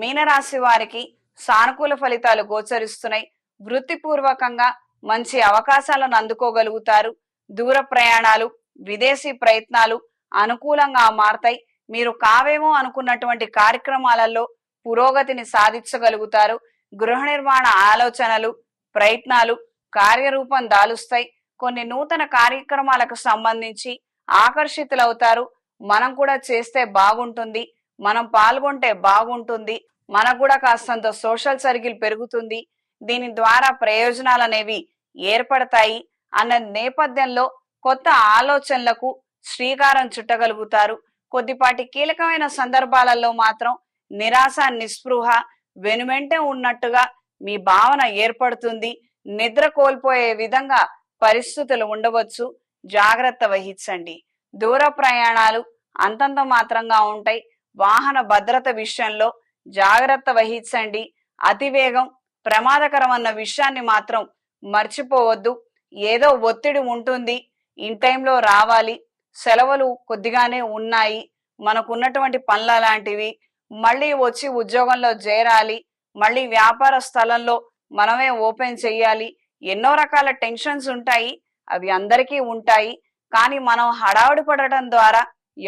మీనరాశి వారికి సానుకూల ఫలితాలు గోచరిస్తున్నాయి. వృత్తిపూర్వకంగా మంచి అవకాశాలను అందుకోగలుగుతారు. దూర ప్రయాణాలు విదేశీ ప్రయత్నాలు అనుకూలంగా మారతాయి. మీరు కావేమో అనుకున్నటువంటి కార్యక్రమాలలో పురోగతిని సాధించగలుగుతారు. గృహ నిర్మాణ ఆలోచనలు ప్రయత్నాలు కార్యరూపం దాలుస్తాయి. కొన్ని నూతన కార్యక్రమాలకు సంబంధించి ఆకర్షితులవుతారు. మనం కూడా చేస్తే బాగుంటుంది. మనం పాల్గొంటే బాగుంటుంది మనకు కూడా కాస్తంత సోషల్ సర్కిల్ పెరుగుతుంది దీని ద్వారా ప్రయోజనాలు అనేవి ఏర్పడతాయి అన్న నేపథ్యంలో కొత్త ఆలోచనలకు శ్రీకారం చుట్టగలుగుతారు. కొద్దిపాటి కీలకమైన సందర్భాలలో మాత్రం నిరాశ నిస్పృహ వెనువెంటే ఉన్నట్టుగా మీ భావన ఏర్పడుతుంది. నిద్ర కోల్పోయే విధంగా పరిస్థితులు ఉండవచ్చు. జాగ్రత్త వహించండి. దూర ప్రయాణాలు అంతంత మాత్రంగా ఉంటాయి. వాహన భద్రత విషయంలో జాగ్రత్త వహించండి. అతివేగం ప్రమాదకరం అన్న విషయాన్ని మాత్రం మర్చిపోవద్దు. ఏదో ఒత్తిడి ఉంటుంది. ఇన్ టైంలో రావాలి. సెలవులు కొద్దిగానే ఉన్నాయి. మనకున్నటువంటి పనుల లాంటివి. మళ్ళీ వచ్చి ఉద్యోగంలో చేరాలి. మళ్ళీ వ్యాపార స్థలంలో మనమే ఓపెన్ చేయాలి. ఎన్నో రకాల టెన్షన్స్ ఉంటాయి. అవి అందరికీ ఉంటాయి. కానీ మనం హడావుడి పడటం ద్వారా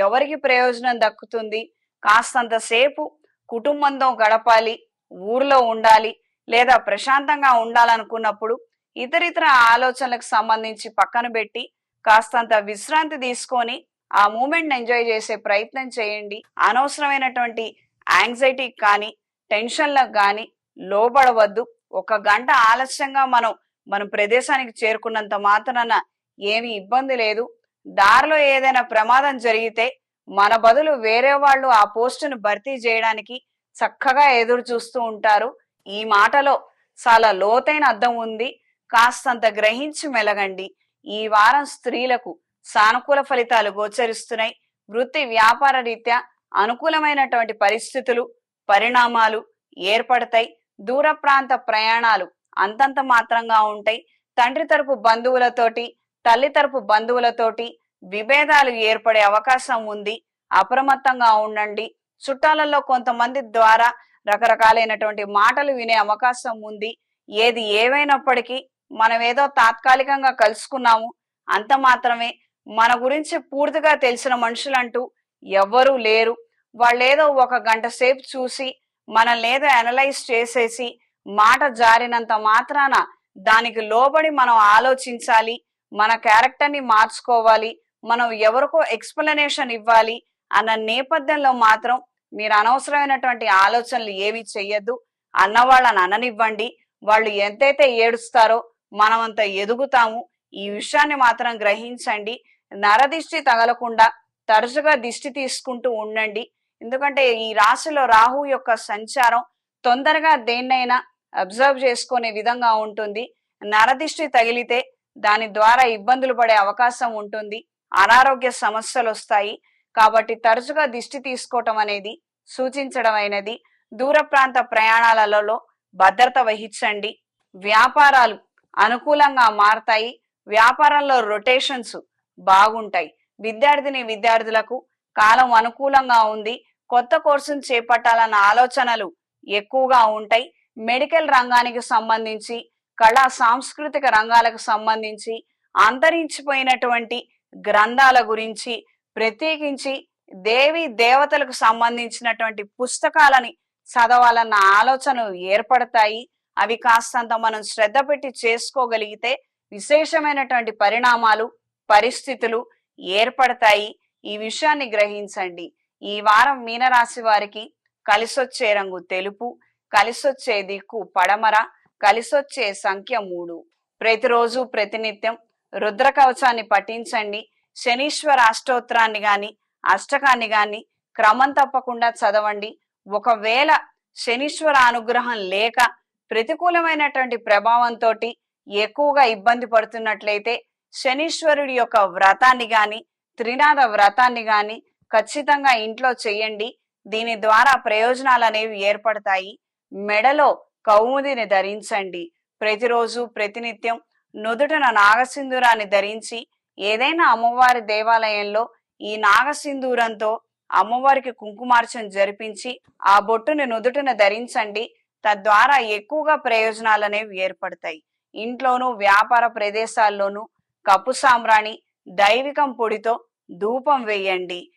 ఎవరికి ప్రయోజనం దక్కుతుంది? కాస్తంత సేపు కుటుంబంతో గడపాలి ఊర్లో ఉండాలి లేదా ప్రశాంతంగా ఉండాలనుకున్నప్పుడు ఇతరితర ఆలోచనలకు సంబంధించి పక్కన పెట్టి కాస్తంత విశ్రాంతి తీసుకొని ఆ మూమెంట్ ఎంజాయ్ చేసే ప్రయత్నం చేయండి. అనవసరమైనటువంటి యాంగ్జైటీకి కానీ టెన్షన్లకు కానీ లోబడవద్దు. ఒక గంట ఆలస్యంగా మనం మన ప్రదేశానికి చేరుకున్నంత మాత్రాన ఏమీ ఇబ్బంది లేదు. దారిలో ఏదైనా ప్రమాదం జరిగితే మన బదులు వేరే వాళ్ళు ఆ పోస్టును భర్తీ చేయడానికి చక్కగా ఎదురు చూస్తూ ఉంటారు. ఈ మాటలో చాలా లోతైన అర్థం ఉంది. కాస్తంత గ్రహించి మెలగండి. ఈ వారం స్త్రీలకు సానుకూల ఫలితాలు గోచరిస్తున్నాయి. వృత్తి వ్యాపార రీత్యా అనుకూలమైనటువంటి పరిస్థితులు పరిణామాలు ఏర్పడతాయి. దూర ప్రాంత ప్రయాణాలు అంతంత మాత్రంగా ఉంటాయి. తండ్రి తరపు బంధువులతోటి తల్లి తరపు బంధువులతోటి విభేదాలు ఏర్పడే అవకాశం ఉంది. అప్రమత్తంగా ఉండండి. చుట్టాలలో కొంతమంది ద్వారా రకరకాలైనటువంటి మాటలు వినే అవకాశం ఉంది. ఏది ఏవైనప్పటికీ మనం ఏదో తాత్కాలికంగా కలుసుకున్నాము. అంత మాత్రమే. మన గురించి పూర్తిగా తెలిసిన మనుషులంటూ ఎవ్వరూ లేరు. వాళ్ళేదో ఒక గంట సేపు చూసి మనల్ని ఏదో అనలైజ్ చేసేసి మాట జారినంత మాత్రాన దానికి లోబడి మనం ఆలోచించాలి. మన క్యారెక్టర్ని మార్చుకోవాలి. మనం ఎవరికో ఎక్స్ప్లెనేషన్ ఇవ్వాలి అన్న నేపథ్యంలో మాత్రం మీరు అనవసరమైనటువంటి ఆలోచనలు ఏవి చెయ్యొద్దు. అన్నవాళ్ళని అననివ్వండి. వాళ్ళు ఎంతైతే ఏడుస్తారో మనమంత ఎదుగుతాము. ఈ విషయాన్ని మాత్రం గ్రహించండి. నరదిష్టి తగలకుండా తరచుగా దిష్టి తీసుకుంటూ ఉండండి. ఎందుకంటే ఈ రాశిలో రాహు యొక్క సంచారం తొందరగా దేన్నైనా అబ్జర్వ్ చేసుకునే విధంగా ఉంటుంది. నరదిష్టి తగిలితే దాని ద్వారా ఇబ్బందులు పడే అవకాశం ఉంటుంది. అనారోగ్య సమస్యలు వస్తాయి కాబట్టి తరచుగా దిష్టి తీసుకోవటం అనేది సూచించడం అయినది దూర ప్రాంత ప్రయాణాలలో భద్రత వహించండి. వ్యాపారాలు అనుకూలంగా మారతాయి. వ్యాపారంలో రొటేషన్స్ బాగుంటాయి. విద్యార్థిని విద్యార్థులకు కాలం అనుకూలంగా ఉంది. కొత్త కోర్సును చేపట్టాలన్న ఆలోచనలు ఎక్కువగా ఉంటాయి. మెడికల్ రంగానికి సంబంధించి కళా సాంస్కృతిక రంగాలకు సంబంధించి అంతరించిపోయినటువంటి గ్రంథాల గురించి ప్రత్యేకించి దేవి దేవతలకు సంబంధించినటువంటి పుస్తకాలని చదవాలన్న ఆలోచనలు ఏర్పడతాయి. అవి కాస్తంత మనం శ్రద్ధ పెట్టి చేసుకోగలిగితే విశేషమైనటువంటి పరిణామాలు పరిస్థితులు ఏర్పడతాయి. ఈ విషయాన్ని గ్రహించండి. ఈ వారం మీనరాశి వారికి కలిసొచ్చే రంగు తెలుపు కలిసొచ్చే దిక్కు పడమర కలిసొచ్చే సంఖ్య మూడు. ప్రతిరోజు ప్రతినిత్యం రుద్ర కవచాన్ని పఠించండి. శనీశ్వర అష్టోత్తరాన్ని గాని అష్టకాన్ని గాని క్రమం తప్పకుండా చదవండి. ఒకవేళ శనీశ్వర అనుగ్రహం లేక ప్రతికూలమైనటువంటి ప్రభావంతో ఎక్కువగా ఇబ్బంది పడుతున్నట్లయితే శనీశ్వరుడి యొక్క వ్రతాన్ని గాని త్రినాథ వ్రతాన్ని గాని ఖచ్చితంగా ఇంట్లో చేయండి. దీని ద్వారా ప్రయోజనాలు అనేవి ఏర్పడతాయి. మెడలో కౌముదిని ధరించండి. ప్రతిరోజు ప్రతినిత్యం నుదుటన నాగసింధూరాన్ని ధరించి ఏదైనా అమ్మవారి దేవాలయంలో ఈ నాగసింధూరంతో అమ్మవారికి కుంకుమార్చన జరిపించి ఆ బొట్టుని నుదుటను ధరించండి. తద్వారా ఎక్కువగా ప్రయోజనాలు అనేవి ఏర్పడతాయి. ఇంట్లోనూ వ్యాపార ప్రదేశాల్లోనూ కప్పు సాంబ్రాణి దైవికం పొడితో ధూపం వేయండి.